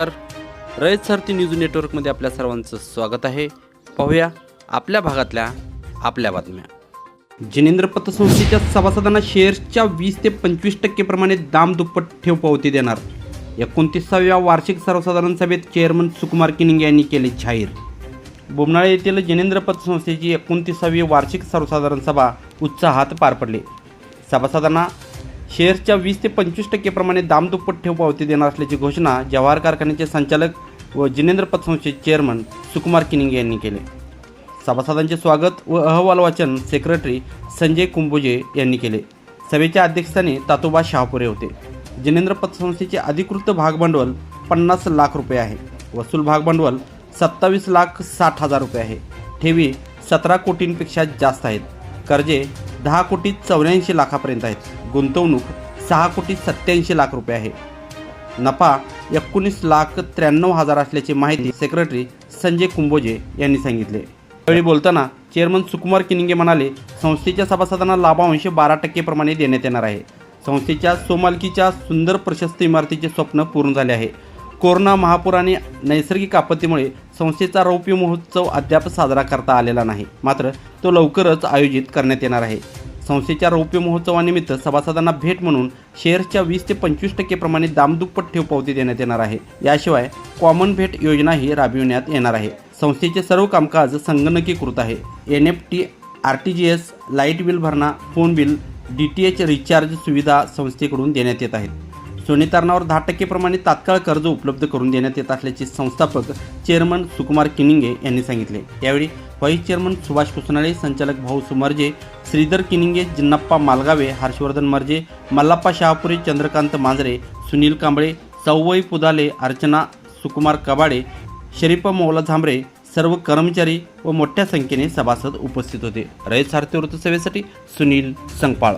तर रयत सारथी न्यूज नेटवर्कमध्ये आपल्या सर्वांचं स्वागत आहे. पाहूया आपल्या भागातल्या आपल्या बातम्या. जिनेंद्र पतसंस्थेच्या सभासदांना शेअर्सच्या वीस ते पंचवीस टक्केप्रमाणे दाम दुप्पट ठेव पावती देणार. एकोणतीसाव्या वार्षिक सर्वसाधारण सभेत चेअरमन सुकुमार किनिंग यांनी केले जाहीर बोमनाळे येथील जिनेंद्र पतसंस्थेची एकोणतीसावी वार्षिक सर्वसाधारण सभा उत्साहात पार पडली. सभासदांना शेअर्सच्या वीस ते पंचवीस टक्केप्रमाणे दामदुप्पट ठेव पावती देणार असल्याची घोषणा जवाहर कारखान्याचे संचालक व जिनेंद्र पतसंस्थेचे चेअरमन सुकुमार किनिंग यांनी केले. सभासदांचे स्वागत व अहवाल वाचन सेक्रेटरी संजय कुंभोजे यांनी केले. सभेच्या अध्यक्षस्थानी तातोबा शहापुरे होते. जिनेंद्र पतसंस्थेचे अधिकृत भागभांडवल पन्नास लाख रुपये आहे. वसूल भागभांडवल सत्तावीस लाख साठ हजार रुपये आहे. ठेवी सतरा कोटींपेक्षा जास्त आहेत. कर्जे दहा कोटी चौऱ्याऐंशी लाखापर्यंत आहेत. गुंतवणूक सहा कोटी सत्याऐंशी लाख रुपये आहे. नफा एकोणीस लाख त्र्याण्णव हजार असल्याची माहिती सेक्रेटरी संजय कुंभोजे यांनी सांगितले. यावेळी बोलताना चेअरमन सुकुमार किनिंगे म्हणाले संस्थेच्या सभासदांना लाभांश बारा टक्केप्रमाणे देण्यात येणार आहे. संस्थेच्या सोमालकीच्या सुंदर प्रशस्त इमारतीचे स्वप्न पूर्ण झाले आहे. कोरोना महापूर आणि नैसर्गिक आपत्तीमुळे संस्थेचा रौप्य महोत्सव अद्याप साजरा करता आलेला नाही. मात्र तो लवकरच आयोजित करण्यात येणार आहे. संस्थेच्या रौप्य महोत्सवानिमित्त सभासदांना भेट म्हणून शेअर्सच्या वीस ते पंचवीस टक्केप्रमाणे दामदुप्पट ठेव पावती देण्यात येणार आहे. याशिवाय कॉमन भेट योजनाही राबविण्यात येणार आहे. संस्थेचे सर्व कामकाज संगणकीकृत आहे. N F T R T G S light bill भरणा phone bill D T H recharge सुविधा संस्थेकडून देण्यात येत आहेत. सोने तारणावर दहा टक्केप्रमाणे तात्काळ कर्ज उपलब्ध करून देण्यात येत असल्याचे संस्थापक चेअरमन सुकुमार किनिंगे यांनी सांगितले. यावेळी व्हाईस चेअरमन सुभाष कुसनाळे संचालक भाऊ सुमर्जे श्रीधर किनिंगे जिन्नप्पा मालगावे हर्षवर्धन मर्जे मल्लाप्पा शहापुरे चंद्रकांत मांजरे सुनील कांबळे सौवई पुदाले अर्चना सुकुमार कबाडे शरीफा मौला झांबरे सर्व कर्मचारी व मोठ्या संख्येने सभासद उपस्थित होते. रयत सारथी वृत्तसेवेसाठी सुनील संगपाळ.